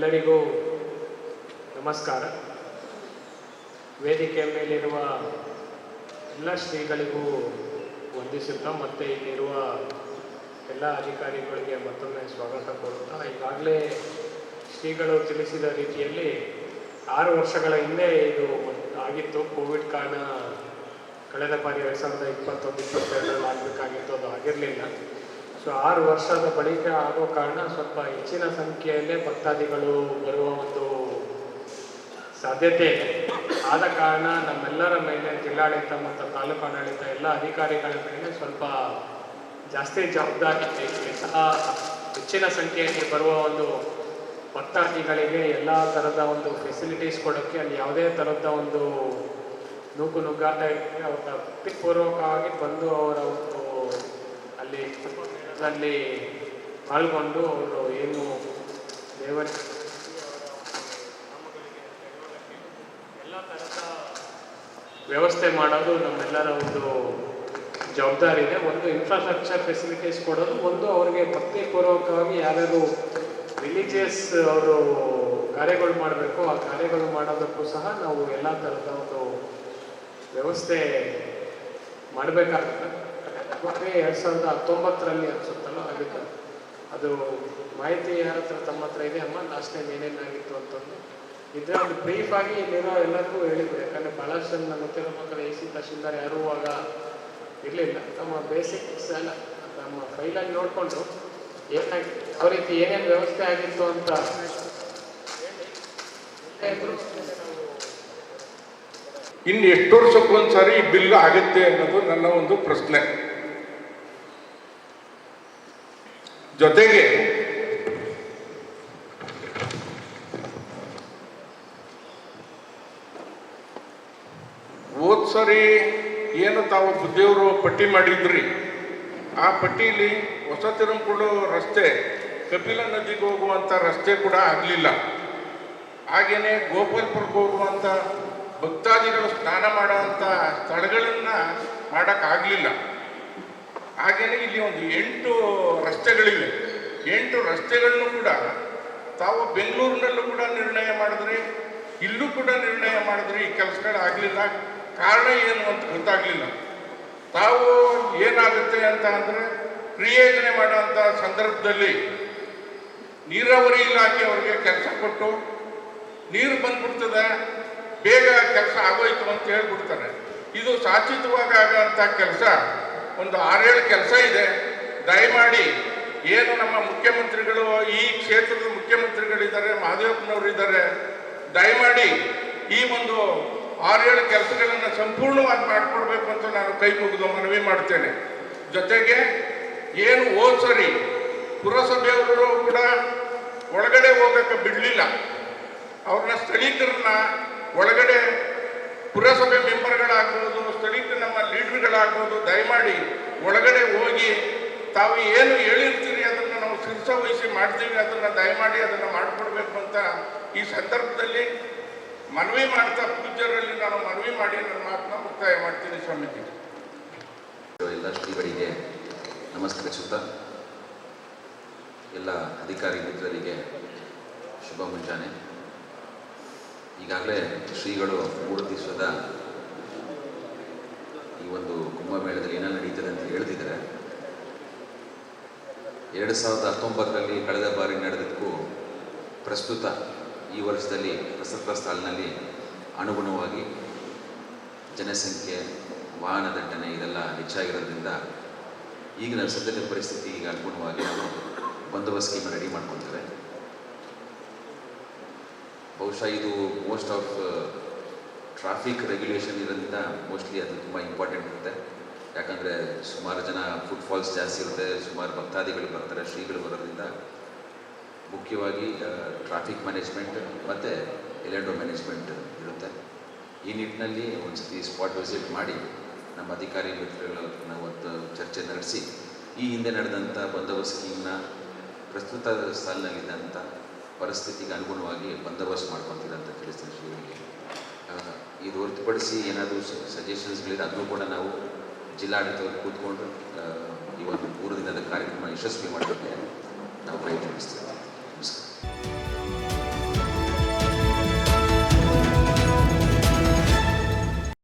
ಎಲ್ಲರಿಗೂ ನಮಸ್ಕಾರ. ವೇದಿಕೆ ಮೇಲಿರುವ ಎಲ್ಲ ಶ್ರೀಗಳಿಗೂ ವಂದಿಸುತ್ತಾ ಮತ್ತು ಇಲ್ಲಿರುವ ಎಲ್ಲ ಅಧಿಕಾರಿಗಳಿಗೆ ಮತ್ತೊಮ್ಮೆ ಸ್ವಾಗತ ಕೋರುತ್ತಾ, ಈಗಾಗಲೇ ಶ್ರೀಗಳು ತಿಳಿಸಿದ ರೀತಿಯಲ್ಲಿ ಆರು ವರ್ಷಗಳ ಹಿಂದೆ ಇದು ಆಗಿತ್ತು. ಕೋವಿಡ್ ಕಾರಣ ಕಳೆದ ಬಾರಿ ಎರಡು ಸಾವಿರದ ಇಪ್ಪತ್ತೊಂದು ಇಪ್ಪತ್ತೆರಡರಲ್ಲಿ ಆಗಬೇಕಾಗಿತ್ತು, ಅದು ಆಗಿರಲಿಲ್ಲ. ಸೊ ಆರು ವರ್ಷದ ಬಳಿಕ ಆಗೋ ಕಾರಣ ಸ್ವಲ್ಪ ಹೆಚ್ಚಿನ ಸಂಖ್ಯೆಯಲ್ಲೇ ಭಕ್ತಾದಿಗಳು ಬರುವ ಒಂದು ಸಾಧ್ಯತೆ ಇದೆ ಆದ ಕಾರಣ ನಮ್ಮೆಲ್ಲರ ಮೇಲೆ ಜಿಲ್ಲಾಡಳಿತ ಮತ್ತು ತಾಲೂಕು ಆಡಳಿತ ಎಲ್ಲ ಅಧಿಕಾರಿಗಳ ಮೇಲೆ ಸ್ವಲ್ಪ ಜಾಸ್ತಿ ಜವಾಬ್ದಾರಿ ಇದೆ. ಸಹ ಹೆಚ್ಚಿನ ಸಂಖ್ಯೆಯಲ್ಲಿ ಬರುವ ಒಂದು ಭಕ್ತಾದಿಗಳಿಗೆ ಎಲ್ಲ ಥರದ ಒಂದು ಫೆಸಿಲಿಟೀಸ್ ಕೊಡೋಕ್ಕೆ ಅಲ್ಲಿ ಯಾವುದೇ ಥರದ ಒಂದು ನೂಕು ನುಗ್ಗಾಟ ಇದ್ದರೆ ಅವರ ಭಕ್ತಿಪೂರ್ವಕವಾಗಿ ಬಂದು ಅವರ ಒಂದು ಅಲ್ಲಿ ಅಲ್ಲಿ ಪಾಲ್ಗೊಂಡು ಅವರು ಏನು ದೇವರ ಎಲ್ಲ ಥರದ ವ್ಯವಸ್ಥೆ ಮಾಡೋದು ನಮ್ಮೆಲ್ಲರ ಒಂದು ಜವಾಬ್ದಾರಿ ಇದೆ. ಒಂದು ಇನ್ಫ್ರಾಸ್ಟ್ರಕ್ಚರ್ ಫೆಸಿಲಿಟೀಸ್ ಕೊಡೋದು, ಒಂದು ಅವರಿಗೆ ಭಕ್ತಿಪೂರ್ವಕವಾಗಿ ಯಾರ್ಯಾರು ರಿಲಿಜಿಯಸ್ ಅವರು ಕಾರ್ಯಗಳು ಮಾಡಬೇಕು, ಆ ಕಾರ್ಯಗಳು ಮಾಡೋದಕ್ಕೂ ಸಹ ನಾವು ಎಲ್ಲ ಥರದ ಒಂದು ವ್ಯವಸ್ಥೆ ಮಾಡಬೇಕಾಗುತ್ತೆ ಮತ್ತೆ ಎರಡು ಸಾವಿರದ ಹತ್ತೊಂಬತ್ತರಲ್ಲಿ ಅನ್ಸುತ್ತಲ್ಲ ಆಗಿತ್ತು. ಅದು ಮಾಹಿತಿ ಯಾರ ಹತ್ರ ತಮ್ಮ ಹತ್ರ ಇದೆ ಅಮ್ಮ ಲಾಸ್ಟ್ ಟೈಮ್ ಏನೇನಾಗಿತ್ತು ಅಂತಂದು. ಇದ್ರೆ ಒಂದು ಬ್ರೀಫ್ ಆಗಿ ಇಲ್ಲಿರೋ ಎಲ್ಲರಿಗೂ ಹೇಳಿದ್ರು. ಯಾಕಂದ್ರೆ ಬಹಳಷ್ಟು ಜನ ಗೊತ್ತಿರೋ ಮಕ್ಕಳ ಎ ಸಿ ತಹಶೀಲ್ದಾರ್ ಯಾರೂ ಆಗ ಇರಲಿಲ್ಲ. ತಮ್ಮ ಬೇಸಿಕ್ಸ್ ಎಲ್ಲ ನಮ್ಮ ಫೈಲಾಗಿ ನೋಡಿಕೊಂಡು ಏನಾಗಿ ಯಾವ ರೀತಿ ಏನೇನು ವ್ಯವಸ್ಥೆ ಆಗಿತ್ತು ಅಂತ ಇನ್ನು ಎಷ್ಟು ವರ್ಷಕ್ಕೊಂದ್ಸಾರಿ ಈ ಬಿಲ್ ಆಗುತ್ತೆ ಅನ್ನೋದು ನನ್ನ ಒಂದು ಪ್ರಶ್ನೆ. ಜೊತೆಗೆ ಹೋದ್ ಸರಿ ಏನು ತಾವು ಬುದ್ಧಿಯವರು ಪಟ್ಟಿ ಮಾಡಿದ್ರಿ? ಆ ಪಟ್ಟಿಲಿ ಹೊಸ ತಿರುಮುಗಳು ರಸ್ತೆ, ಕಪಿಲ ನದಿಗೆ ಹೋಗುವಂಥ ರಸ್ತೆ ಕೂಡ ಆಗಲಿಲ್ಲ. ಹಾಗೆಯೇ ಗೋಪಾಲ್ಪುರಕ್ಕೆ ಹೋಗುವಂಥ ಭಕ್ತಾದಿಗಳು ಸ್ನಾನ ಮಾಡುವಂಥ ಸ್ಥಳಗಳನ್ನು ಮಾಡೋಕ್ಕಾಗಲಿಲ್ಲ ಹಾಗೆಯೇ ಇಲ್ಲಿ ಒಂದು ಎಂಟು ರಸ್ತೆಗಳಿವೆ. ಎಂಟು ರಸ್ತೆಗಳನ್ನು ಕೂಡ ತಾವು ಬೆಂಗಳೂರಿನಲ್ಲೂ ಕೂಡ ನಿರ್ಣಯ ಮಾಡಿದ್ರಿ, ಇಲ್ಲೂ ಕೂಡ ನಿರ್ಣಯ ಮಾಡಿದ್ರಿ ಈ ಕೆಲಸಗಳಾಗಲಿಲ್ಲ ಕಾರಣ ಏನು ಅಂತ ಗೊತ್ತಾಗಲಿಲ್ಲ. ತಾವು ಏನಾಗುತ್ತೆ ಅಂತ ಅಂದರೆ ಕ್ರಿಯೋಜನೆ ಮಾಡುವಂಥ ಸಂದರ್ಭದಲ್ಲಿ ನೀರಾವರಿ ಇಲಾಖೆಯವರಿಗೆ ಕೆಲಸ ಕೊಟ್ಟು, ನೀರು ಬಂದ್ಬಿಡ್ತದೆ, ಬೇಗ ಕೆಲಸ ಆಗೋಯ್ತು ಅಂತ ಹೇಳ್ಬಿಡ್ತಾರೆ. ಇದು ಸಾಚಿತವಾಗಿ ಆಗೋಂಥ ಕೆಲಸ. ಒಂದು ಆರೇಳು ಕೆಲಸ ಇದೆ. ದಯಮಾಡಿ ಏನು ನಮ್ಮ ಮುಖ್ಯಮಂತ್ರಿಗಳು, ಈ ಕ್ಷೇತ್ರದ ಮುಖ್ಯಮಂತ್ರಿಗಳಿದ್ದಾರೆ ಮಹದೇವಪ್ಪನವರು ಇದ್ದಾರೆ ದಯಮಾಡಿ ಈ ಒಂದು ಆರೇಳು ಕೆಲಸಗಳನ್ನು ಸಂಪೂರ್ಣವಾಗಿ ಮಾಡಿಕೊಡ್ಬೇಕು ಅಂತ ನಾನು ಕೈ ಮುಗಿದು ಮನವಿ ಮಾಡ್ತೇನೆ. ಜೊತೆಗೆ ಏನು ಹೋದ್ ಸರಿ ಪುರಸಭೆಯವರು ಕೂಡ ಒಳಗಡೆ ಹೋಗಕ್ಕೆ ಬಿಡಲಿಲ್ಲ. ಅವ್ರನ್ನ ಸ್ಥಳೀಕರನ್ನ ಒಳಗಡೆ ಪುರಸಭೆ ಮೆಂಬರ್ಗಳಾಗ್ಬೋದು, ಸ್ಥಳೀಯ ನಮ್ಮ ಲೀಡರ್ಗಳಾಗ್ಬೋದು, ದಯಮಾಡಿ ಒಳಗಡೆ ಹೋಗಿ ತಾವು ಏನು ಹೇಳಿರ್ತೀರಿ ಅದನ್ನು ನಾವು ಶಿರ್ಸ ವಹಿಸಿ ಮಾಡ್ತೀವಿ, ಅದನ್ನು ದಯಮಾಡಿ ಅದನ್ನು ಮಾಡಿಕೊಡ್ಬೇಕು ಅಂತ ಈ ಸಂದರ್ಭದಲ್ಲಿ ಮನವಿ ಮಾಡ್ತಾ ಪೂಜ್ಯರಲ್ಲಿ ನಾನು ಮನವಿ ಮಾಡಿ ನನ್ನ ಮಾತನ್ನ ಮುಕ್ತಾಯ ಮಾಡ್ತೀನಿ ಸ್ವಾಮೀಜಿ. ಎಲ್ಲ ಶ್ರೀಗಳಿಗೆ ನಮಸ್ಕರಿಸುತ್ತ ಎಲ್ಲ ಅಧಿಕಾರಿ ಮಿತ್ರರಿಗೆ ಶುಭ ಮುಂಜಾನೆ. ಈಗಾಗಲೇ ಶ್ರೀಗಳು ಮೂರು ದಿವಸದ ಈ ಒಂದು ಕುಂಭಮೇಳದಲ್ಲಿ ಏನೆಲ್ಲ ನಡೀತದೆ ಅಂತ ಹೇಳ್ತಿದ್ದಾರೆ. ಎರಡು ಸಾವಿರದ ಹತ್ತೊಂಬತ್ತರಲ್ಲಿ ಕಳೆದ ಬಾರಿ ನಡೆದಕ್ಕೂ ಪ್ರಸ್ತುತ ಈ ವರ್ಷದಲ್ಲಿ ಪ್ರಸಕ್ತ ಸಾಲಿನಲ್ಲಿ ಅನುಗುಣವಾಗಿ ಜನಸಂಖ್ಯೆ, ವಾಹನ ದಟ್ಟಣೆ ಇದೆಲ್ಲ ಹೆಚ್ಚಾಗಿರೋದ್ರಿಂದ ಈಗಿನ ಸದ್ಯದ ಪರಿಸ್ಥಿತಿಗೆ ಅನುಗುಣವಾಗಿ ನಾವು ಬಂದೋಬಸ್ತ್ ಸ್ಕೀಮ್ ರೆಡಿ ಮಾಡ್ಕೊಳ್ತೇವೆ ಬಹುಶಃ ಇದು ಮೋಸ್ಟ್ ಆಫ್ ಟ್ರಾಫಿಕ್ ರೆಗ್ಯುಲೇಷನ್ ಇರೋದ್ರಿಂದ ಮೋಸ್ಟ್ಲಿ ಅದು ತುಂಬ ಇಂಪಾರ್ಟೆಂಟ್ ಇರುತ್ತೆ. ಯಾಕಂದರೆ ಸುಮಾರು ಜನ ಫುಟ್ ಫಾಲ್ಸ್ ಜಾಸ್ತಿ ಇರುತ್ತೆ, ಸುಮಾರು ಭಕ್ತಾದಿಗಳು ಬರ್ತಾರೆ, ಶ್ರೀಗಳು ಬರೋದ್ರಿಂದ ಮುಖ್ಯವಾಗಿ ಟ್ರಾಫಿಕ್ ಮ್ಯಾನೇಜ್ಮೆಂಟ್ ಮತ್ತು ಎಲೆಂಡೋ ಮ್ಯಾನೇಜ್ಮೆಂಟ್ ಇರುತ್ತೆ. ಈ ನಿಟ್ಟಿನಲ್ಲಿ ಒಂದ್ಸತಿ ಸ್ಪಾಟ್ ವಿಸಿಟ್ ಮಾಡಿ ನಮ್ಮ ಅಧಿಕಾರಿ ಮಿತ್ರಗಳ ಒಂದು ಚರ್ಚೆ ನಡೆಸಿ, ಈ ಹಿಂದೆ ನಡೆದಂಥ ಬಂದೋಬಸ್ತ್ ಸ್ಕೀಮ್ನ ಪ್ರಸ್ತುತ ಸಾಲಿನಲ್ಲಿದ್ದಂಥ ಪರಿಸ್ಥಿತಿಗೆ ಅನುಗುಣವಾಗಿ ಬಂದೋಬಸ್ತ್ ಮಾಡ್ಕೊತೀರ ಅಂತ ತಿಳಿಸ್ತೀನಿ ಶ್ರೀಗಳಿಗೆ. ಇದು ಹೊರತುಪಡಿಸಿ ಏನಾದರೂ ಸಜೆಷನ್ಸ್ಗಳಿದೆ ಅದನ್ನು ಕೂಡ ನಾವು ಜಿಲ್ಲಾಡಳಿತದಲ್ಲಿ ಕೂತ್ಕೊಂಡು ಇವತ್ತು ಮೂರು ದಿನದ ಕಾರ್ಯಕ್ರಮ ಯಶಸ್ವಿ ಮಾಡೋಕ್ಕೆ ನಾವು ಪ್ರಯತ್ನಿಸ್ತೀವಿ.